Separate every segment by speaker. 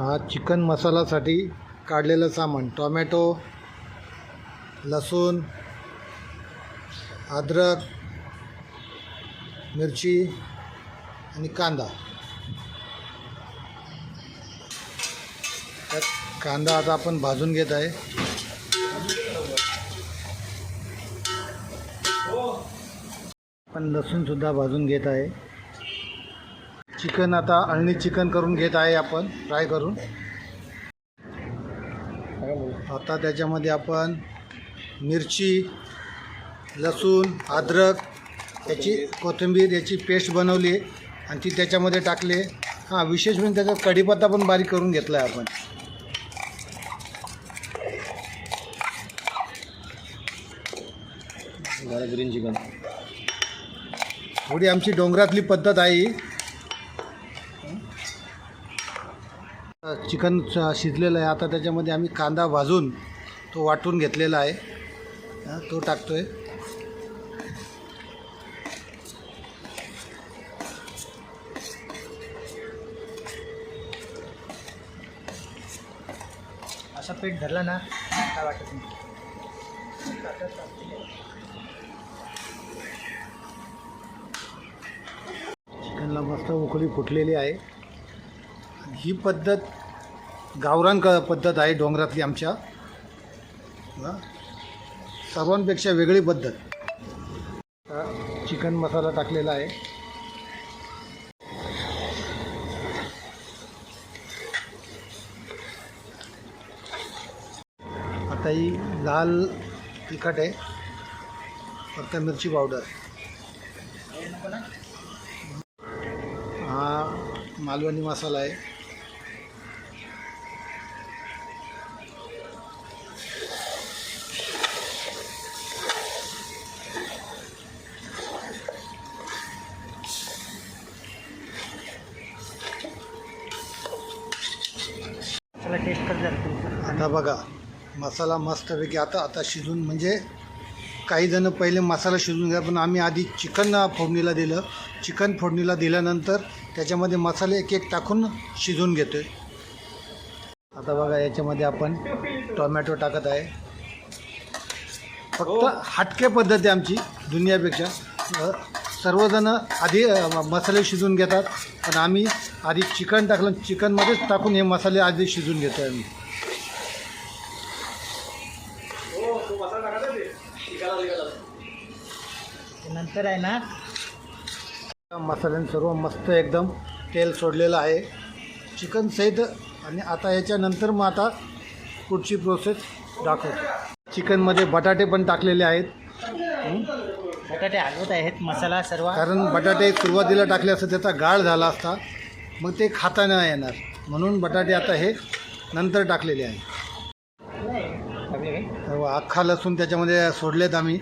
Speaker 1: हा चिकन मसालासाठी काढलेलं सामान. टॉमॅटो लसूण अद्रक मिरची आणि कांदा. त्यात कांदा आता आपण भाजून घेत आहे. आपण लसूणसुद्धा भाजून घेत आहे. चिकन आता अळणी चिकन करून घेत आहे आपण फ्राय करून. आता त्याच्यामध्ये आपण मिरची लसूण अद्रक याची कोथिंबीर याची पेस्ट बनवली आणि ती त्याच्यामध्ये टाकले. हां विशेष म्हणजे त्याच्यात कढीपत्ता पण बारीक करून घेतला आहे आपण.
Speaker 2: ग्रीन चिकन
Speaker 1: थोडी आमची डोंगरातली पद्धत आहे चिकन शिजलेलं आहे. आता त्याच्यामध्ये आम्ही कांदा भाजून तो वाटून घेतलेला आहे. तो टाकतोय.
Speaker 2: असा पेट धरला ना काय वाटत नाही.
Speaker 1: चिकनला मस्त उकळी फुटलेली आहे. ही पद्धत गावरान क पद्धत आहे डोंगरातली आमच्या. सर्वांपेक्षा वेगळी पद्धत. चिकन मसाला टाकलेला आहे. आता ही लाल तिखट आहे. फक्त मिरची पावडर. हा मालवणी मसाला आहे.
Speaker 2: चला टेस्ट कर जरा तू
Speaker 1: आता बघा मसाला मस्तपैकी आता आता शिजून म्हणजे काही जण पहिले मसाला शिजून घ्या पण आम्ही आधी चिकन फोडणीला दिलं. चिकन फोडणीला दिल्यानंतर त्याच्यामध्ये मसाले एक एक टाकून शिजून घेतो आहे आता बघा याच्यामध्ये आपण टोमॅटो टाकत आहे. फक्त हटके पद्धत आहे आमची दुनियापेक्षा. सर्वजण आधी मसाले शिजून घेतात. पण आम्ही आधी चिकन टाकलं. चिकनमध्येच टाकून हे मसाले आधी शिजून घेतो आहे आम्ही.
Speaker 2: नंतर आहे ना?
Speaker 1: मसाल्याने सर्व मस्त एकदम तेल सोडलेलं आहे. चिकन सहित आणि आता याच्यानंतर मग आता पुढची प्रोसेस दाखवतो. चिकनमध्ये बटाटे पण टाकलेले आहेत?
Speaker 2: बटाटे हलवत आहेत मसाला सर्व.
Speaker 1: कारण बटाटे सुरुवातीला टाकले असतं त्याचा गाळ झाला असता मग ते खाता नाही येणार. म्हणून बटाटे आता हे नंतर टाकलेले आहे. सर्व अख्खा लसूण त्याच्यामध्ये सोडलेत आम्ही.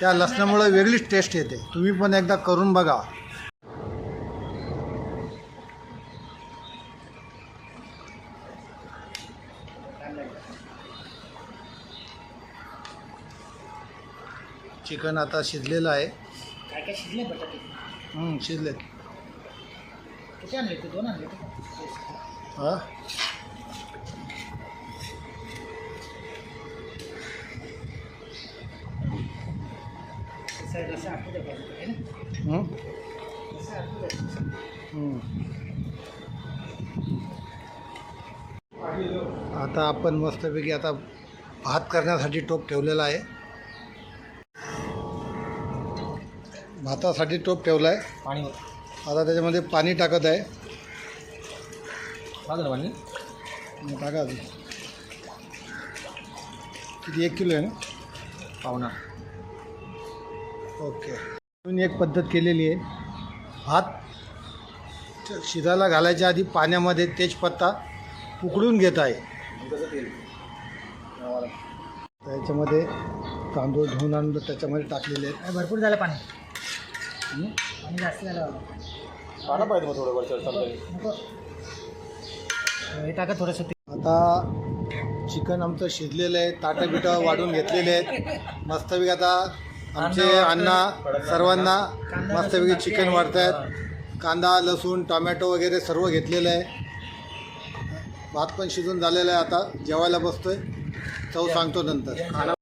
Speaker 1: त्या लसणामुळे वेगळीच टेस्ट येते. तुम्ही पण एकदा करून बघा. चिकन आता शिजलेलं आहे.
Speaker 2: काय काय शिजले बटाटे?
Speaker 1: हं, शिजलेत.
Speaker 2: किती आणले तू दोन आणले तू
Speaker 1: हां?
Speaker 2: असं आहे ना?
Speaker 1: हं?
Speaker 2: असं
Speaker 1: हं. आता आपण मस्तपैकी आता भात करण्यासाठी टोप ठेवलेला आहे. भातासाठी टोप ठेवला आहे
Speaker 2: पाणी
Speaker 1: आता त्याच्यामध्ये पाणी टाकत आहे.
Speaker 2: पाणी
Speaker 1: मग टाका अजून. किती एक किलो आहे ना?
Speaker 2: पाहुणा
Speaker 1: ओके. अजून एक पद्धत केलेली आहे. भात शिजायला घालायच्या आधी पाण्यामध्ये तेजपत्ता उकळून घेत आहे. त्याच्यामध्ये तांदूळ धुवून आणून त्याच्यामध्ये टाकलेले आहेत.
Speaker 2: भरपूर झालं पाणी. आणि जास्त झालं पाणी पाहिजे मग थोडं वरचं हे टाका थोडंसं
Speaker 1: आता चिकन आमचं शिजलेलं आहे ताटं बिटं वाढून घेतलेले आहेत. मस्तपैकी आता आमचे अण्णा सर्वांना मस्तपैकी चिकन वाढत आहेत. कांदा लसूण टोमॅटो वगैरे सर्व घेतलेलं आहे. भात पण शिजून झालेला आहे आता. जेवायला बसतोय. चव सांगतो नंतर.